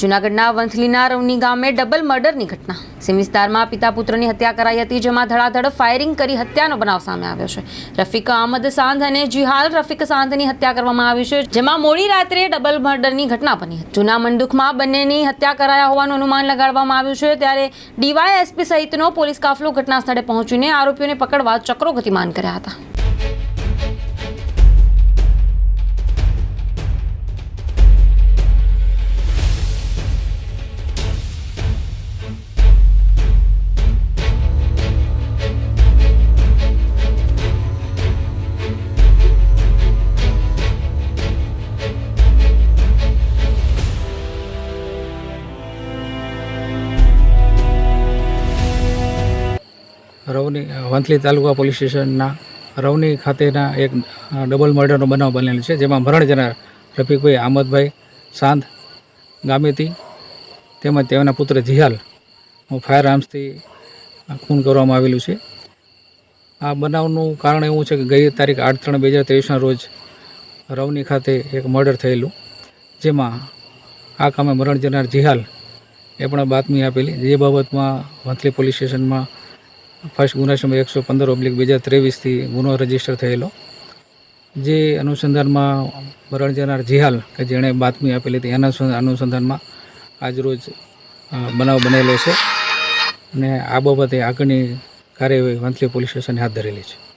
જૂનાગઢના વંથલીના રવની ગામે ડબલ મર્ડરની ઘટના. સિમ વિસ્તારમાં પિતા પુત્રની હત્યા કરાઈ હતી, જેમાં ધડાધડ ફાયરિંગ કરી હત્યાનો બનાવ સામે આવ્યો છે. રફીક અહમદ સાંધ અને જિહાલ રફીક સાંધની હત્યા કરવામાં આવી છે, જેમાં મોડી રાત્રે ડબલ મર્ડરની ઘટના બની હતી. જૂના મંડુખમાં બંનેની હત્યા કરાયા હોવાનું અનુમાન લગાડવામાં આવ્યું છે, ત્યારે ડીવાયએસપી સહિતનો પોલીસ કાફલો ઘટના સ્થળે પહોંચીને આરોપીઓને પકડવા ચક્રો ગતિમાન કર્યા હતા. રવની વંથલી તાલુકા પોલીસ સ્ટેશનના રવની ખાતેના એક ડબલ મર્ડરનો બનાવ બનેલો છે, જેમાં મરણ જનાર રફીકભાઈ આમદભાઈ સાંધ ગામેતી તેમજ તેમના પુત્ર જિહાલ ફાયર આર્મ્સથી ખૂન કરવામાં આવેલું છે. આ બનાવનું કારણ એવું છે કે ગઈ તારીખ આઠ ત્રણ બે હજાર ત્રેવીસના રોજ રવની ખાતે એક મર્ડર થયેલું, જેમાં આ કામે મરણ જનાર જિહાલ એ પણ બાતમી આપેલી. જે બાબતમાં વંથલી પોલીસ સ્ટેશનમાં ફર્સ્ટ ગુના સમય એકસો પંદર ઓબ્લિક બે હજાર ત્રેવીસથી ગુનો રજિસ્ટર થયેલો. જે અનુસંધાનમાં મરણ જનાર જીહાલ, કે જેણે બાતમી આપેલી હતી, એના અનુસંધાનમાં આજરોજ બનાવ બનેલો છે અને આ બાબતે આગળની કાર્યવાહી વંથલી પોલીસ સ્ટેશને હાથ ધરેલી છે.